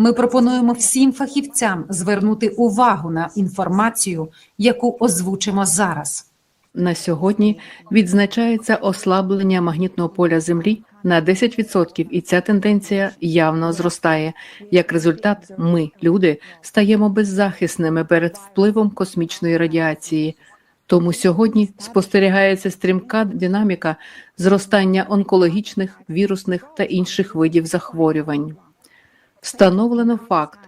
Ми пропонуємо всім фахівцям звернути увагу на інформацію, яку озвучимо зараз. На сьогодні відзначається ослаблення магнітного поля Землі на 10%, і ця тенденція явно зростає. Як результат, ми, люди, стаємо беззахисними перед впливом космічної радіації. Тому сьогодні спостерігається стрімка динаміка зростання онкологічних, вірусних та інших видів захворювань. Встановлено факт,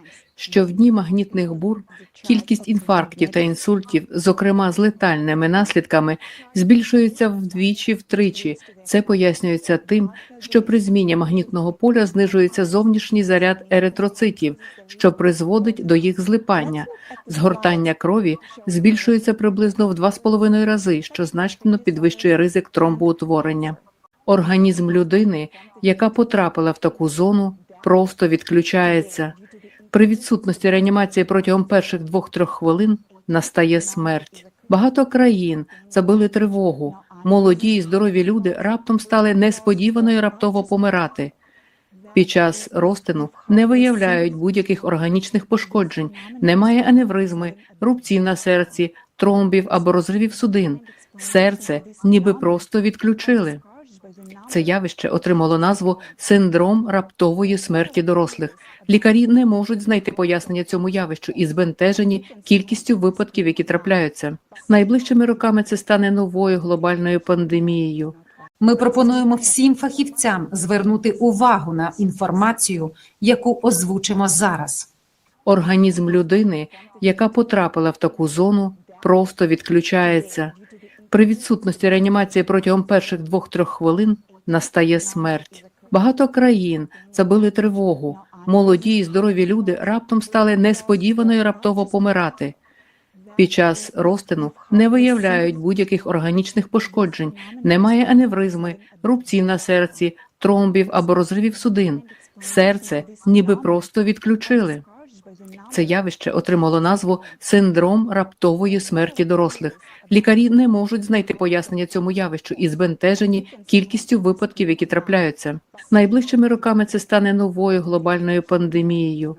що в дні магнітних бур кількість інфарктів та інсультів, зокрема з летальними наслідками, збільшується вдвічі-втричі. Це пояснюється тим, що при зміні магнітного поля знижується зовнішній заряд еретроцитів, що призводить до їх злипання. Згортання крові збільшується приблизно в 2,5 рази, що значно підвищує ризик тромбоутворення. Організм людини, яка потрапила в таку зону, просто відключається. При відсутності реанімації протягом перших 2-3 хвилин настає смерть. Багато країн забили тривогу. Молоді і здорові люди раптом стали несподівано і раптово помирати. Під час розтину не виявляють будь-яких органічних пошкоджень, немає аневризми, рубців на серці, тромбів або розривів судин. Серце ніби просто відключили. Це явище отримало назву синдром раптової смерті дорослих. Лікарі не можуть знайти пояснення цьому явищу і збентежені кількістю випадків, які трапляються. Найближчими роками це стане новою глобальною пандемією. Ми пропонуємо всім фахівцям звернути увагу на інформацію, яку озвучимо зараз. Організм людини, яка потрапила в таку зону, просто відключається. При відсутності реанімації протягом перших 2-3 хвилин настає смерть. Багато країн забили тривогу. Молоді і здорові люди раптом стали несподівано і раптово помирати. Під час розтину не виявляють будь-яких органічних пошкоджень, немає аневризми, рубців на серці, тромбів або розривів судин. Серце ніби просто відключили. Це явище отримало назву синдром раптової смерті дорослих. Лікарі не можуть знайти пояснення цьому явищу і збентежені кількістю випадків, які трапляються. Найближчими роками це стане новою глобальною пандемією.